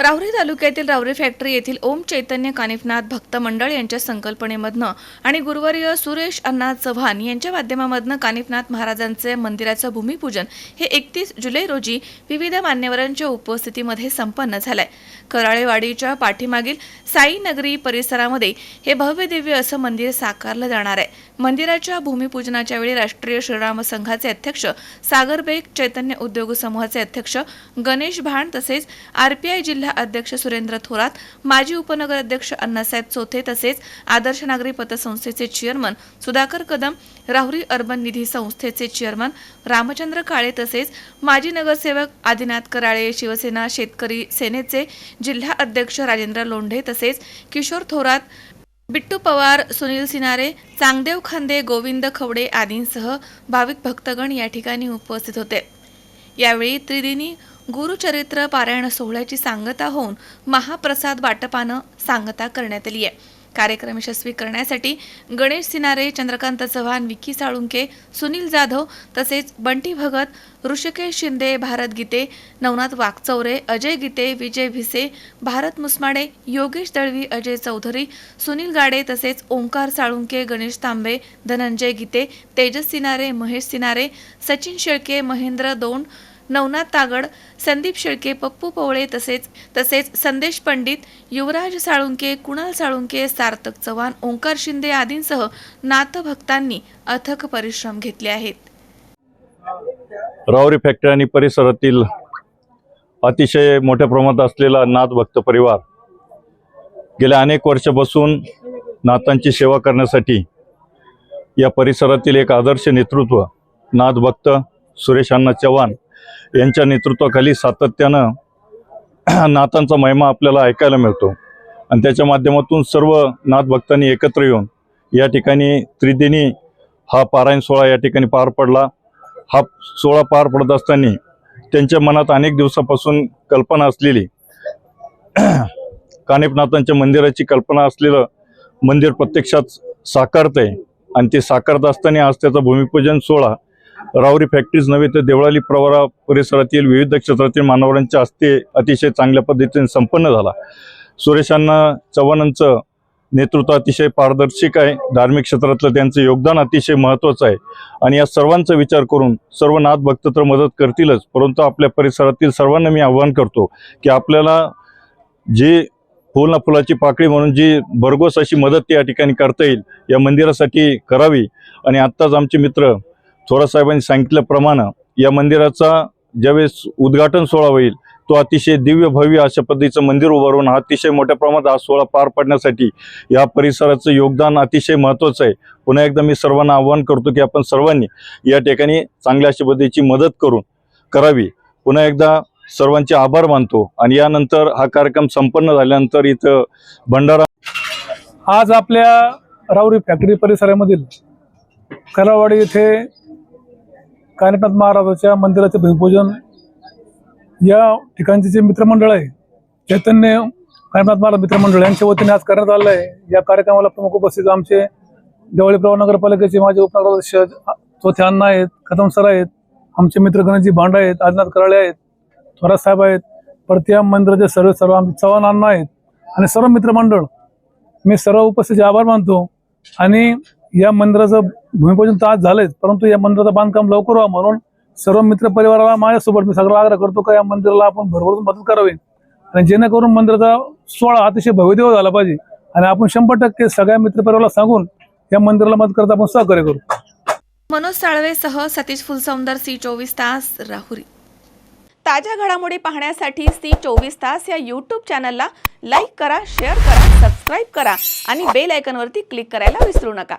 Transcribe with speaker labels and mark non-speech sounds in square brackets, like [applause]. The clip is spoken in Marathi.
Speaker 1: राहुरी तालुक्यातील राहुरी फॅक्टरी येथील ओम चैतन्य कानिफनाथ भक्त मंडळ यांच्या संकल्पनेमधनं आणि गुरुवर्य सुरेश अण्णा चव्हाण यांच्या माध्यमामधनं कानिफनाथ महाराजांचे मंदिराचं भूमिपूजन हे एकतीस जुलै रोजी विविध मान्यवरांच्या उपस्थितीमध्ये संपन्न झालंय. कराळेवाडीच्या पाठीमागील साई नगरी परिसरामध्ये हे भव्य दिव्य असं मंदिर साकारलं जाणार आहे. मंदिराच्या भूमिपूजनाच्या वेळी राष्ट्रीय श्रीराम संघाचे अध्यक्ष सागर बेग चैतन्य उद्योग समूहाचे अध्यक्ष गणेश भाण तसेच आरपीआय जिल्हा अध्यक्ष सुरेंद्र थोरात माजी उपनगर अध्यक्ष अण्णासाहेब चोथे तसेच आदर्श नागरी पतसंस्थेचे चेअरमन सुधाकर कदम राहुरी अर्बन निधी संस्थेचे चेअरमन रामचंद्र काळे तसेच माजी नगरसेवक आदिनाथ कराळे शिवसेना शेतकरी सेनेचे जिल्हा अध्यक्ष राजेंद्र लोंढे तसेच किशोर थोरात बिट्टू पवार सुनील सिनारे चांगदेव खांदे गोविंद खवडे आदींसह भाविक भक्तगण या ठिकाणी उपस्थित होते. यावेळी त्रिदिनी गुरुचरित्र पारायण सोहळ्याची सांगता होऊन महाप्रसाद वाटपानं सांगता करण्यात आली आहे. कार्यक्रम यशस्वी करण्यासाठी गणेश सिनारे चंद्रकांत चव्हाण विकी साळुंके सुनील जाधव तसेच बंटी भगत ऋषिकेश शिंदे भारत गीते नवनाथ वाकचौरे अजय गीते विजय भिसे भारत मुसमाडे योगेश दळवी अजय चौधरी सुनील गाडे तसेच ओंकार साळुंके गणेश तांबे धनंजय गीते तेजस सिनारे महेश सिनारे सचिन शेळके महेंद्र दोंड नवनाथ तागड संदीप शेळके पप्पू पवळे तसेच तसेच संदेश पंडित युवराज साळुंके कुणाल साळुंके सार्थक चव्हाण ओंकार शिंदे आदींसह नाथभक्तांनी अथक परिश्रम घेतले आहेत.
Speaker 2: रावरी फॅक्टरी आणि परिसरातील अतिशय मोठ्या प्रमाणात असलेला नाथ भक्त परिवार गेल्या अनेक वर्षापासून नाथांची सेवा करण्यासाठी या परिसरातील एक आदर्श नेतृत्व नाथ भक्त सुरेश अण्णा चव्हाण यांच्या नेतृत्वाखाली सातत्यानं [clears throat] नाथांचा महिमा आपल्याला ऐकायला मिळतो. आणि त्याच्या माध्यमातून सर्व नाथ भक्तांनी एकत्र येऊन या ठिकाणी त्रिदिनी हा पारायण सोहळा या ठिकाणी पार पडला. हा सोहळा पार पडत असताना त्यांच्या मनात अनेक दिवसापासून कल्पना असलेली [clears throat] कानिपनाथांच्या मंदिराची कल्पना असलेलं मंदिर प्रत्यक्षात साकारत आहे आणि ते साकारत असताना आज त्याचा भूमिपूजन सोहळा रावरी फॅक्टरीज नव्हे तर देवळाली प्रवरा परिसरातील विविध क्षेत्रातील मानवरांच्या हस्ते अतिशय चांगल्या पद्धतीने संपन्न झाला. सुरेशांना चव्हाणांचं नेतृत्व अतिशय पारदर्शक आहे. धार्मिक क्षेत्रातलं त्यांचं योगदान अतिशय महत्त्वाचं आहे. आणि या सर्वांचा विचार करून सर्व नाथ भक्त तर मदत करतीलच परंतु आपल्या परिसरातील सर्वांना मी आव्हान करतो की आपल्याला जी फुल ना फुलाची पाकळी म्हणून जी भरघोस अशी मदत या ठिकाणी करता येईल या मंदिरासाठी करावी. आणि आत्ताच आमचे मित्र थोरात साहेबांनी सांगितल्याप्रमाणे या मंदिराचा ज्यावेळेस उद्घाटन सोहळा होईल तो अतिशय दिव्य भव्य अशा पद्धतीचं मंदिर उभारून हा अतिशय मोठ्या प्रमाणात हा सोहळा पार पाडण्यासाठी या परिसराचं योगदान अतिशय महत्त्वाचं आहे. पुन्हा एकदा मी सर्वांना आव्हान करतो की आपण सर्वांनी या ठिकाणी चांगल्या अशा पद्धतीची मदत करून करावी. पुन्हा एकदा सर्वांचे आभार मानतो आणि यानंतर हा कार्यक्रम संपन्न झाल्यानंतर इथं भंडारा
Speaker 3: आज आपल्या राऊरी फॅक्टरी परिसरामधील करावाडी येथे कानिपनाथ महाराजाच्या मंदिराचे भूमिपूजन या ठिकाणचे जे मित्रमंडळ आहे चैतन्य कानिपनाथ महाराज मित्रमंडळ यांच्या वतीने आज करण्यात आलं आहे. या कार्यक्रमाला प्रमुख उपस्थित आमचे देवळी नगरपालिकेचे माझे उपनगराध्यक्ष चौथे अण्णा आहेत कदम सर आहेत आमचे मित्र गणेशजी भांड आहेत आदिनाथ कराळे आहेत थोरात साहेब आहेत परत्या मंदिराचे सर्व सर्व आमचे चव्हाण अण्णा आहेत. आणि सर्व मित्रमंडळ मी सर्व उपस्थित आभार मानतो. आणि या मंदिराचं भूमिपूजन तर आज झालंच परंतु या मंदिराचं बांधकाम लवकर व्हावं म्हणून सर्व मित्र परिवाराला माझ्यासोबत मी सगळं आग्रह करतो का या मंदिराला आपण भरभरून मदत करावी. आणि जेणेकरून मंदिराचा सोहळा अतिशय भव्यदेव झाला पाहिजे. आणि आपण शंभर टक्के सगळ्या मित्र परिवाराला सांगून या मंदिराला मदत करता आपण सहकार्य करू.
Speaker 1: मनोज साळवेसह सतीश फुलसौंदर सी चोवीस तास राहुरी. ताज्या घडामोडी पाहण्यासाठी सी चोवीस तास या यूट्यूब चॅनलला लाईक करा शेअर करा सबस्क्राईब करा आणि बेल आयकॉनवरती क्लिक करायला विसरू नका.